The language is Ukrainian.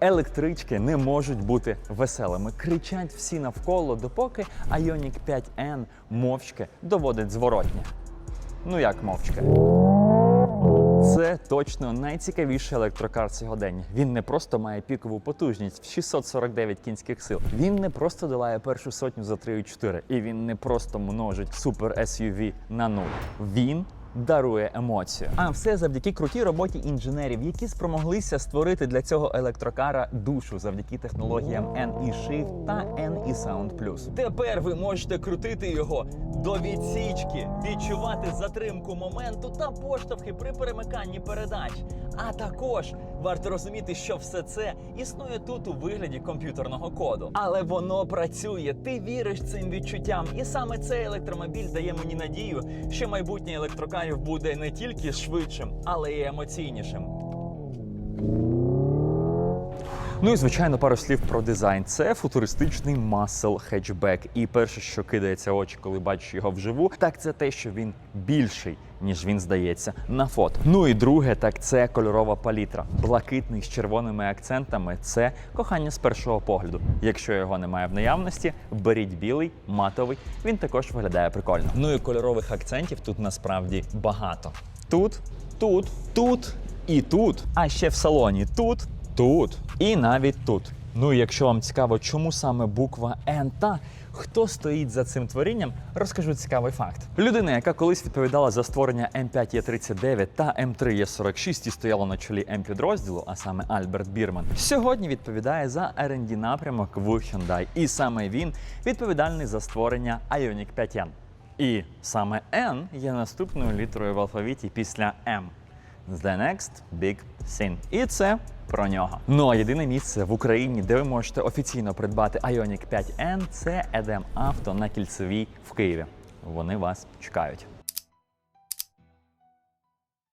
Електрички не можуть бути веселими. Кричать всі навколо, допоки Ioniq 5N мовчки доводить зворотнє. Ну як мовчки? Це точно найцікавіший електрокар сьогодення. Він не просто має пікову потужність в 649 кінських сил. Він не просто долає першу сотню за 3,4. І він не просто множить супер SUV на нуль. Він дарує емоцію. А все завдяки крутій роботі інженерів, які спромоглися створити для цього електрокара душу завдяки технологіям NE Shift та NE Sound Plus. Тепер ви можете крутити його до відсічки, відчувати затримку моменту та поштовхи при перемиканні передач. А також варто розуміти, що все це існує тут у вигляді комп'ютерного коду. Але воно працює. Ти віриш цим відчуттям, і саме цей електромобіль дає мені надію, що майбутнє електрокарів буде не тільки швидшим, але й емоційнішим. Ну і звичайно, пару слів про дизайн. Це футуристичний масел хетчбек. І перше, що кидається очі, коли бачиш його вживу, так це те, що він більший, ніж він здається на фото. Ну і друге, так це кольорова палітра. Блакитний з червоними акцентами це кохання з першого погляду. Якщо його немає в наявності, беріть білий, матовий. Він також виглядає прикольно. Ну і кольорових акцентів тут насправді багато. Тут, тут, тут і тут. А ще в салоні тут, тут і навіть тут. Ну і якщо вам цікаво, чому саме буква Н та хто стоїть за цим творінням, розкажу цікавий факт. Людина, яка колись відповідала за створення М5Е39 та М3Е46 і стояла на чолі М-підрозділу, а саме Альберт Бірман, сьогодні відповідає за R&D напрямок в Hyundai. І саме він відповідальний за створення Ioniq 5N. І саме N є наступною літерою в алфавіті після M. The next big thing. І це про нього. Ну а єдине місце в Україні, де ви можете офіційно придбати Ioniq 5N, це Едем Авто на кільцевій в Києві. Вони вас чекають.